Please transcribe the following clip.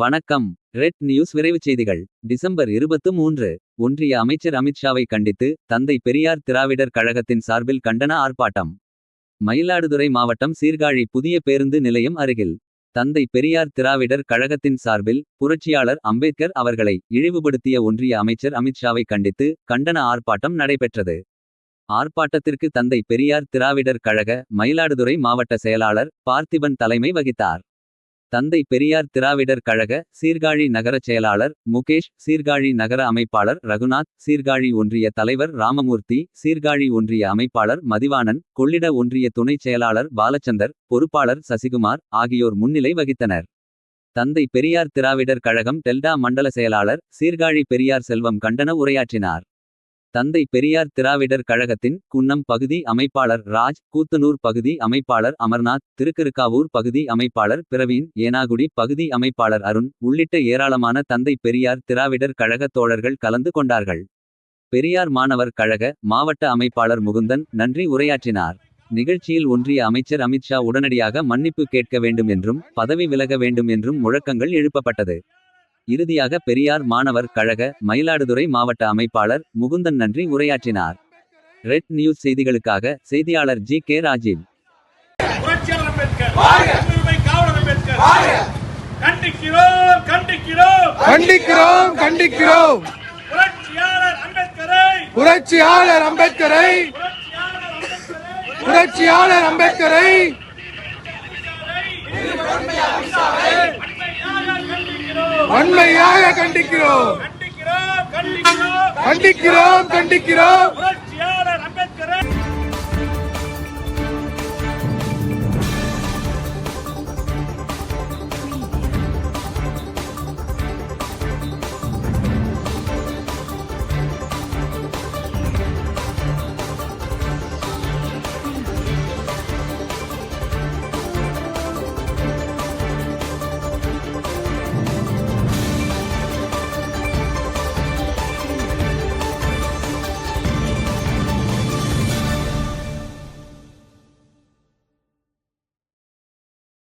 வணக்கம். Red news விரைவுச் செய்திகள். டிசம்பர் இருபத்து மூன்று. ஒன்றிய அமைச்சர் அமித்ஷாவை கண்டித்து தந்தை பெரியார் திராவிடர் கழகத்தின் சார்பில் கண்டன ஆர்ப்பாட்டம். மயிலாடுதுறை மாவட்டம் சீர்காழி புதிய பேருந்து நிலையம் அருகில். தந்தை பெரியார் திராவிடர் கழகத்தின் சார்பில் புரட்சியாளர் அம்பேத்கர் அவர்களை இழிவுபடுத்திய ஒன்றிய அமைச்சர் அமித்ஷாவை கண்டித்து கண்டன ஆர்ப்பாட்டம் நடைபெற்றது. ஆர்ப்பாட்டத்திற்கு தந்தை பெரியார் திராவிடர் கழக மயிலாடுதுறை மாவட்ட செயலாளர் பார்த்திபன் தலைமை வகித்தார். தந்தை பெரியார் திராவிடர் கழக சீர்காழி நகரச் செயலாளர் முகேஷ் சீர்காழி நகர அமைப்பாளர் ரகுநாத் சீர்காழி ஒன்றிய தலைவர் ராமமூர்த்தி சீர்காழி ஒன்றிய அமைப்பாளர் மதிவாணன் கொள்ளிட ஒன்றிய துணைச் செயலாளர் பாலச்சந்தர் பொறுப்பாளர் சசிகுமார் ஆகியோர் முன்னிலை வகித்தனர். தந்தை பெரியார் திராவிடர் கழகம் டெல்டா மண்டல செயலாளர் சீர்காழி பெரியார் செல்வம் கண்டன உரையாற்றினார். தந்தை பெரியார் திராவிடர் கழகத்தின் குன்னம் பகுதி அமைப்பாளர் ராஜ் கூத்தனூர் பகுதி அமைப்பாளர் அமர்நாத் திருக்கருக்காவூர் பகுதி அமைப்பாளர் பிரவீன் ஏனாகுடி பகுதி அமைப்பாளர் அருண் உள்ளிட்ட ஏராளமான தந்தை பெரியார் திராவிடர் கழக தோழர்கள் கலந்து கொண்டார்கள். பெரியார் மாணவர் கழக மாவட்ட அமைப்பாளர் முகுந்தன் நன்றி உரையாற்றினார். நிகழ்ச்சியில் ஒன்றிய அமைச்சர் அமித்ஷா உடனடியாக மன்னிப்பு கேட்க வேண்டும் என்றும் பதவி விலக வேண்டும் என்றும் முழக்கங்கள் எழுப்பப்பட்டது. இறுதியாக பெரியார் மாணவர் கழக மயிலாடுதுறை மாவட்ட அமைப்பாளர் முகுந்தன் நன்றி உரையாற்றினார். ரெட் நியூஸ் செய்திகளுக்காக செய்தியாளர் ஜி கே ராஜீவ். கண்டிக்கிறோம் கண்டிக்கிறோம். கண்டிக்கிறோம் கண்டிக்கிறோம். புரட்சியாளர் அம்பேத்கரை. புரட்சியாளர் அம்பேத்கரை புரட்சியாளர் அம்பேத்கரை புரட்சியாளர் அம்பேத்கரை அண்மையாக கண்டிக்கிறோம் வன்மையாக கண்டிக்கிறோம். கண்டிக்கிறோம் கண்டிக்கிறோம். கண்டிக்கிறோம்